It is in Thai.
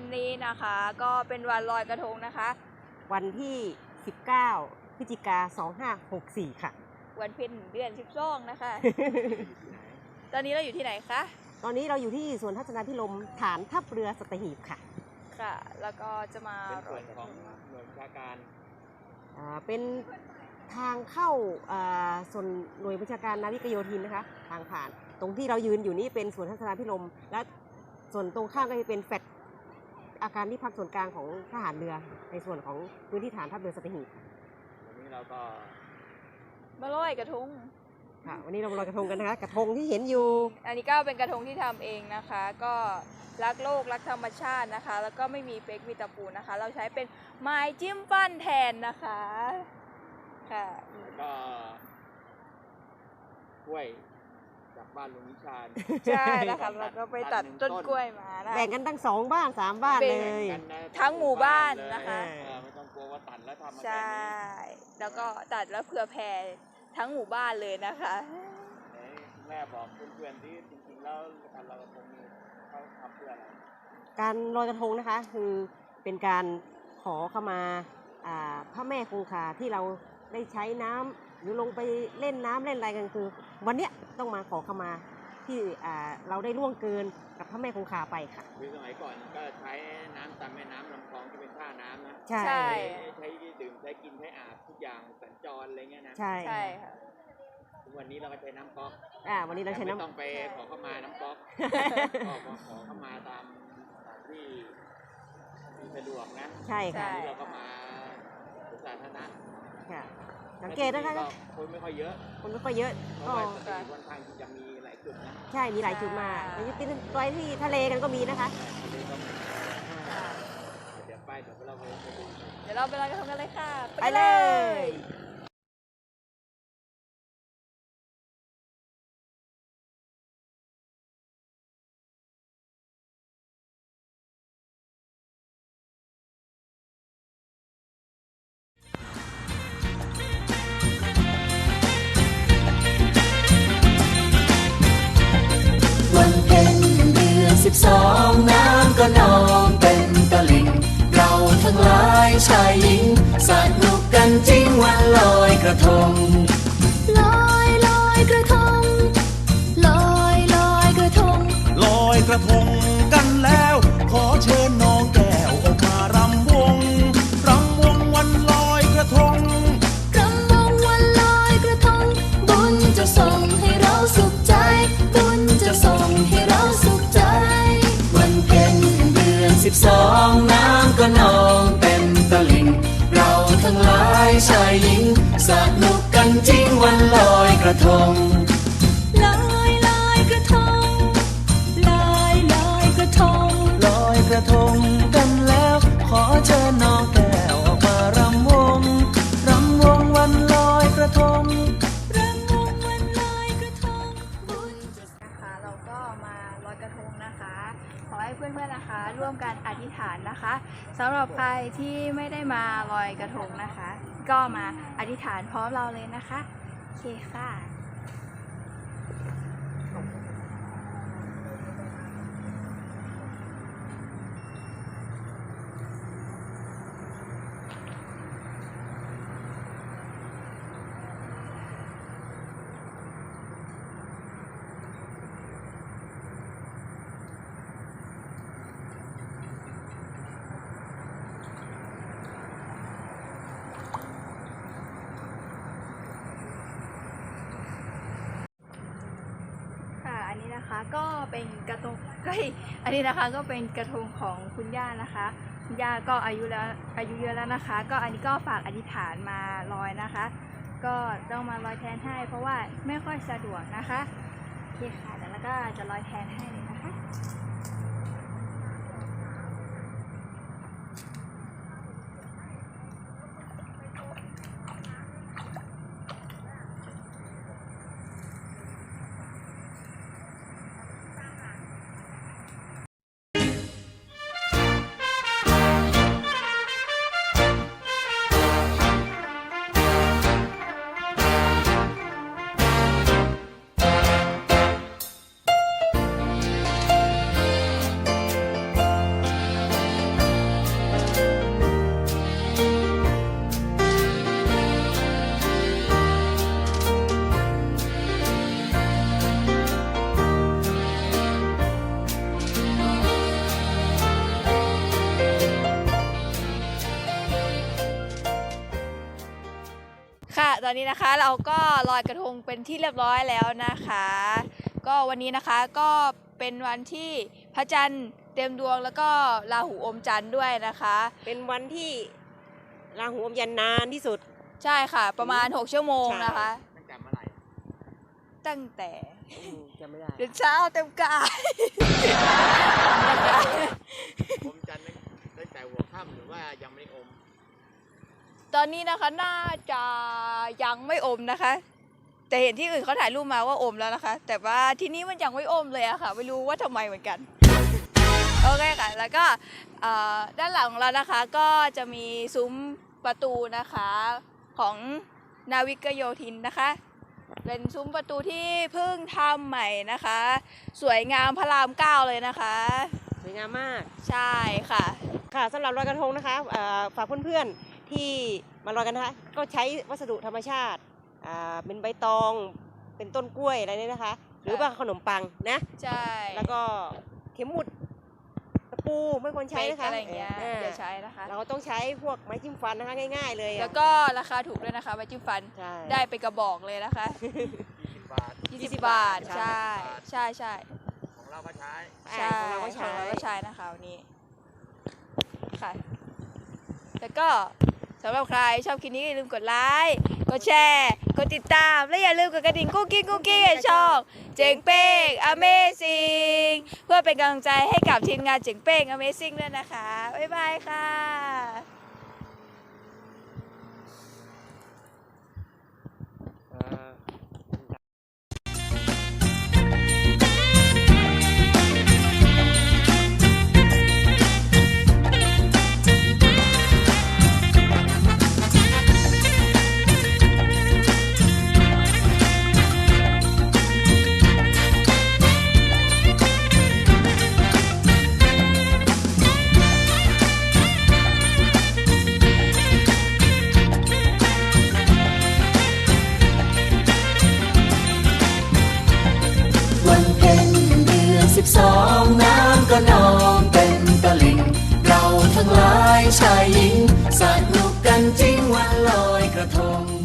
วันนี้นะคะก็เป็นวันลอยกระทงนะคะ วันที่ 19 พฤศจิกา 2564 ค่ะ วันเพ็ญเดือนสิบสองนะคะ ตอนนี้เราอยู่ที่ไหนคะตอนนี้เราอยู่ที่สวนทัศนาพิลมฐานทัพเรือสัตหีบค่ะ ค่ะ แล้วก็จะมาเป็นลส่อวยนกระขทองงหน่วยวิชาการอ่าเป็นทางเข้าอ่าส่วนหน่วยบัญชาการนาวิกโยธินนะคะ ทางผ่าน ตรงที่เรายืนอยู่นี่เป็นสวนทัศนาพิลมและส่วนตรงข้ามก็จะเป็นแฟลต อาคารที่พักส่วนกลางของทหารเรือ ในส่วนของพื้นที่ฐานทัพเรือสัตหีบวันนี้เราก็มาลอยกระทงค่ะ วันนี้เราลอยกระทงกันนะคะ กระทงที่เห็นอยู่ อันนี้ก็เป็นกระทงที่ทำเองนะคะ ก็รักโลกรักธรรมชาตินะคะ แล้วก็ไม่มีเฟกมีตะปูนะคะ เราใช้เป็นไม้จิ้มฟันแทนนะคะค่ะ แล้วก็กล้วย จากบ้านลุงวิชาญ ใช่นะคะแล้วก็ไปตัดต้นกล้วยมานะ แบ่งกันตั้งสองบ้านสามบ้านเป็นเลยกันนะทั้งหมู่บ้านนะคะ เออไม่ต้องกลัวว่าตัดแล้วทำมาใช่แล้วก็ตัดแล้วเผื่อแผ่ทั้งหมู่บ้านเลยนะคะ ไหนแม่บอกเพื่อนๆที่จริงๆแล้วการเราคงมีเขาทำเพื่ออะไรการลอยกระทงนะคะ คือเป็นการขอเข้ามาอ่าพระแม่คงคาที่เราได้ใช้น้ำ หรือลงไปเล่นน้ำเล่นอะไรกันคือ วันเนี้ยต้องมาขอเข้ามาที่อ่าเราได้ล่วงเกินกับพระแม่คงคาไปค่ะคือสมัยก่อนก็ใช้น้ำตามแม่น้ำลำคลองที่เป็นท่าน้ำนะใช่ใช่ใช้ดื่มใช้กินใช้อาบทุกอย่างสัญจรอะไรเงี้ยนะใช่ใช่ค่ะทุกวันนี้เราก็ใช้น้ำก๊อกอ่าวันนี้เราใช้ไม่น้ำต้องไปขอเข้ามาน้ำก๊อกก็ขอขอเข้ามาตามสถานที่ที่สะดวกนะ ใช่ค่ะใช่นี่เราก็มาสวนสาธารณะค่ะ สังเกตนะคะก็คนไม่ค่อยเยอะคนไม่ค่อยเยอะเพก็ราะว่าสถานวันทางที่จะมีหลายจุดนะใช่มีหลายจุดมากไปที่ไปที่ทะเลกันก็มีนะคะทะเลก็มีอ่าเดี๋ยวไปเดี๋ยวเราไปไปดูเดี๋ยวเราไปลอยกระทงกันเลยค่ะ ไปเลย ก็นองเป็นตลิ่งเราทั้งหลายชายหญิงสนุกกันจริงวันลอยกระทง สนุกกันจริงวันลอยกระทง ลอยลอยกระทง ลอยลอยกระทง ลอยกระทงกันแล้ว ขอเชิญน้องแก้วออกมารำวง รำวงวันลอยกระทง รำวงวันลอยกระทงบุญจะ นะคะเราก็มาลอยกระทงนะคะ ขอให้เพื่อนๆนะคะ ร่วมกันอธิษฐานนะคะสำหรับใครที่ไม่ได้มาลอยกระทงนะคะ ก็มาอธิษฐานพร้อมเราเลยนะคะ โอเคค่ะ ค่ะ อั นะคะ ก็เป็นกระทงเฮ้ยอันนี้นะคะก็เป็นกระทงของคุณย่านะคะคุณย่าก็อายุแล้วอายุเยอะแล้วนะคะ ก็อันนี้ก็ฝากอธิษฐานมาลอยนะคะ ก็ต้องมาลอยแทนให้ เพราะว่าไม่ค่อยสะดวกนะคะโอเคค่ะเดี๋ยวแล้วก็จะลอยแทนให้เลยนะคะ อนนี้นะคะเราก็ลอยกระทงเป็นที่เรียบร้อยแล้วนะคะ ก็วันนี้นะคะก็เป็นวันที่พระจันทร์เต็มดวงแล้วก็ราหูอมจันทร์ด้วยนะคะ เป็นวันที่ราหูอมยันนานที่สุด ใช่ค่ะ ประมาณ 6 ชั่วโมงนะคะ ตั้งแต่เมื่อไหร่ตั้งแต่อืมจำไม่ได้เดือนเช้าเต็มกาย อมจันทร์ตั้งแต่หัวค่ำหรือว่ายังไม่ได้อม ต อนนี้นะคะน่าจะยังไม่อมนะคะ แต่เห็นที่อื่นเขาถ่ายรูปมาว่าอมแล้วนะคะ แต่ว่าที่นี่มันยังไม่อมเลยอะค่ะ ไม่รู้ว่าทำไมเหมือนกันโอเคค่ะแล้วก็เอ่อด้านหลังของเรานะคะก็จะมีซุ้มประตูนะคะของนาวิกโยธินนะคะ เป็นซุ้มประตูที่เพิ่งทำใหม่นะคะ สวยงามพระรามเก้าเลยนะคะสวยงามมากใช่ค่ะ ค่ะสำหรับลอยกระทงนะคะเอ่อฝากเพื่อนๆ ที่มาลอยกันนะคะก็ใช้วัสดุธรรมชาติอ่าเป็นใบตองเป็นต้นกล้วยอะไรเนี่ยนะคะ หรือว่าขนมปังนะ ใช่แล้วก็เข็มหมุดตะปูไม่ควรใช้เป๊กนะคะอะไรอย่างเงี้ยเอออย่าใช้นะคะ เราก็ต้องใช้พวกไม้จิ้มฟันนะคะง่ายๆเลยอะแล้วก็ราคาถูกด้วยนะคะใบจิ้มฟันใช่ได้ไปนกระบอกเลยนะคะ20บาท 20 บาท ใช่ ใช่ใช่ของเราก็ใช้ ใช่ของเราก็ใช้ ของเราก็ใช้นะคะวันนี้ ค่ะ แล้วก็ สำหรับใครชอบคลิปนี้อย่าลืมกดไลค์กดแชร์กดติดตาม และอย่าลืมกดกระดิ่งกุ๊กกิ๊กกุ๊กกิ๊กให้ช่องเจ๋งเป้ง Amazing เพื่อเป็นกำลังใจให้กับทีมงานเจ๋งเป้ง Amazing ด้วยนะคะ บ๊ายบายค่ะ ชายหญิงสนุกกันจริงวันลอยกระทง